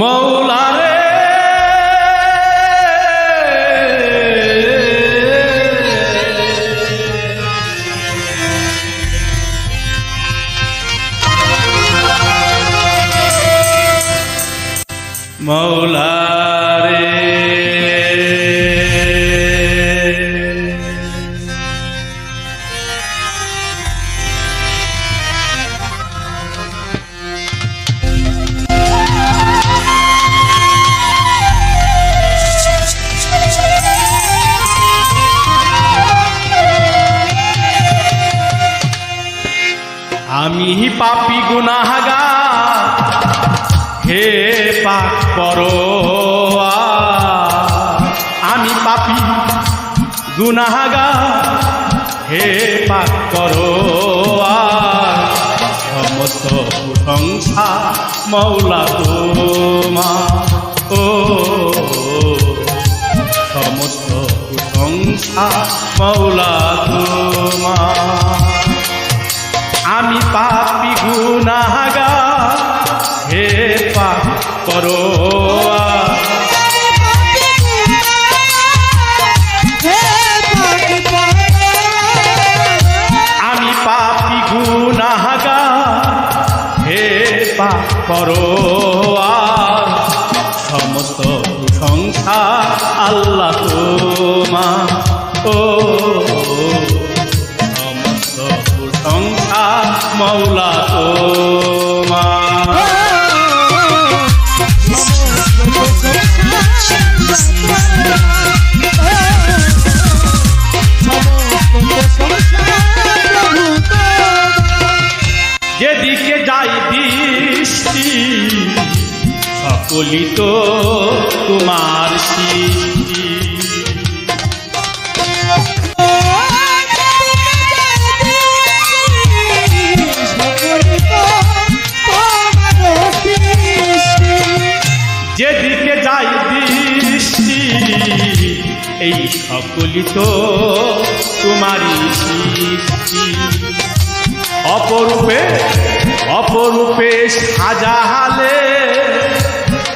মৌলারে। মৌলারে আমি পাপি গুনাহাগা হে পাক করো আমি পাপি গুনাহাগা হে পাক করো সমস্ত প্রশংসা মৌলা তোমা। ও, সমস্ত প্রশংসা মৌলা গুনাগা হে পাপ করো আমি পাপি গুনাগা হে পাপ করো সমস্ত প্রশংসা আল্লাহ তোমা ও। সমস্ত প্রশংসা মৌলা সকলি তো তোমার সৃষ্টি যেদিকে যাই দৃষ্টি, এই সকলি তো তোমারই সৃষ্টি। অপরূপে অপরূপে সাজাহালে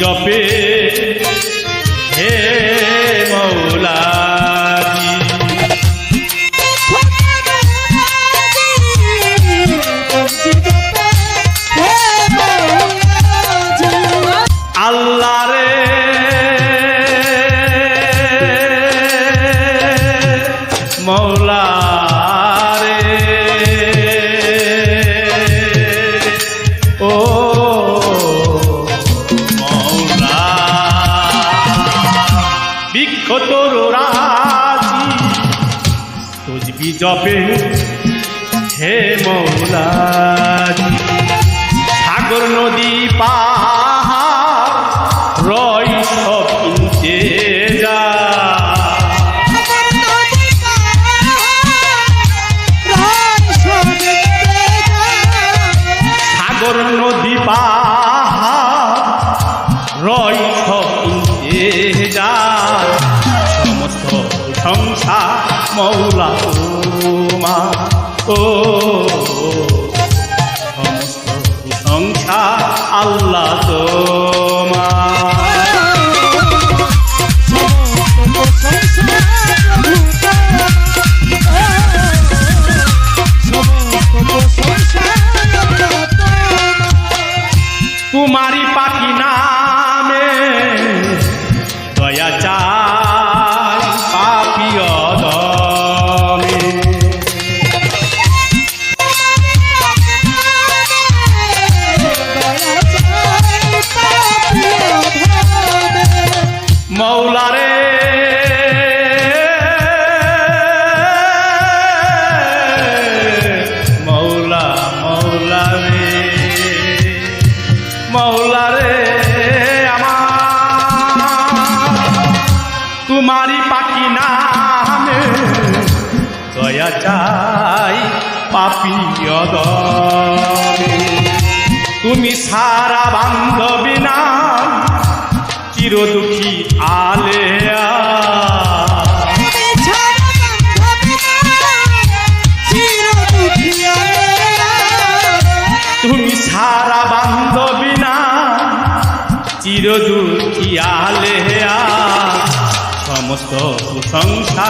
জপে জপে হে মৌলাজি। সাগর নদী পাহাড় রয় সব কিনতে যা। সাগর নদী পাহাড় রয় সব কিনতে যা। প্রশংসা মৌলা তোমা ও। প্রশংসা আল্লাহ তোমা তুমি সারা বান্ধবী না চির দুঃখী আলেয়া। তুমি সারা বান্ধবী না চির দুঃখী আলেয়া। সমস্ত প্রশংসা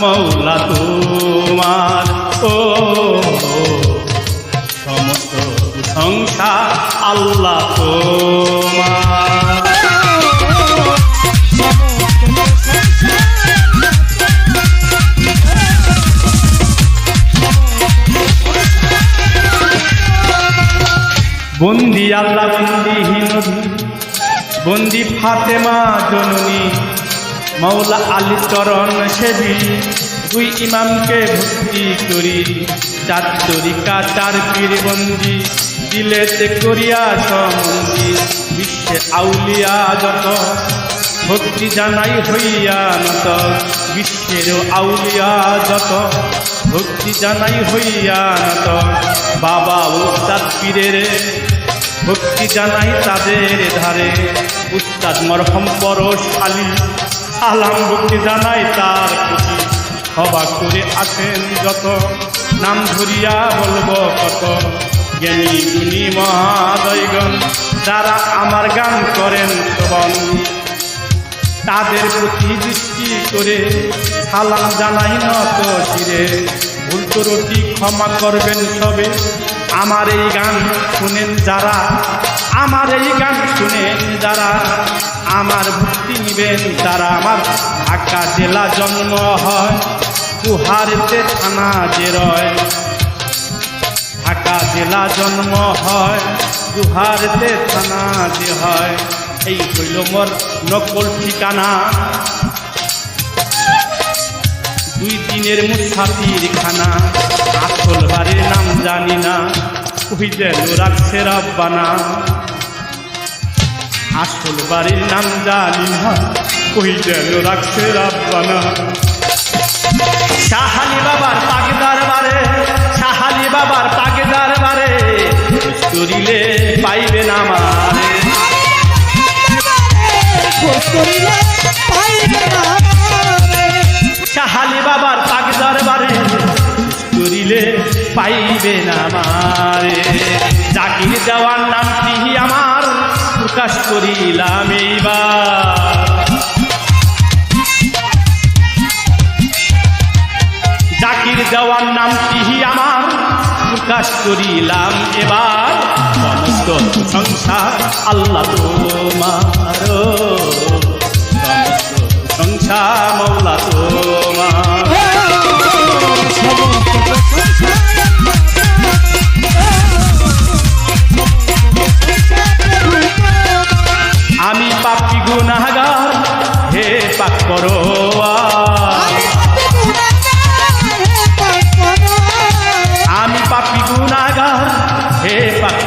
মৌলা তোমার, ও প্রশংসা আল্লাহ বন্দি আল্লাহ বন্দি বন্দিহীন বন্দি ফাতেমা জননী। মৌলা আলী চরণ সেবী। দুই ইমামকে ভক্তি করি। চার তরিকা, চার পীর বন্দি দিলেতে করিয়া সমন্দি বিশ্বে আউলিয়া যত। ভক্তি জানাই হইয়া নত বিশ্বের আউলিয়া যত। ভক্তি জানাই হইয়া নত, বাবা উস্তাদ পীরের। ভক্তি জানাই তাদের ধারে, উস্তাদ মরহম পরশ আলী সালাম ভক্তি জানাই তার প্রতি। সবা করে আসেন যত। নাম ধরিয়া বলব কত। জ্ঞানী গুণী মহাদয়গণ যারা আমার গান করেন শ্রবণ। তাদের প্রতি দৃষ্টি করে সালাম জানাই নত শিরে। ভুল ত্রুটি ক্ষমা করবেন সবে। আমার এই গান শুনেন যারা, আমার এই গান শুনেন যারা। আমার ভক্তি নিবেন তারা আমার ঢাকা জেলা জন্ম হয়। কুহারেতে থানা যে রয়। ঢাকা জেলা জন্ম হয় গুহারতে থানা যে হয়। এই হইল মোর নকল ঠিকানা। দুই দিনের মুসাফির খানা, আসল বাড়ির নাম জানি না। যেন রাখছে রাব্বানা আসল বাড়ির নাম জানি না। যেন রাখছে রাব্বানা শাহালি বাবার পাকে দরবারে শাহালি বাবার পাকে দরবারে করিলে পাইবে না মারে শাহালি বাবার পাকে দরবারে করিলে পাইবে না মারে জাকির দেওয়ার নামটি আমার প্রকাশ করিলাম এইবার। দেওয়ার নাম কিহি আমার। প্রকাশ করিলাম এবার। সমস্ত সংসার আল্লাহ তোমার সমস্ত সংসার মৌলা তোমার।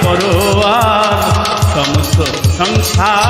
পাক সমস্ত সংসার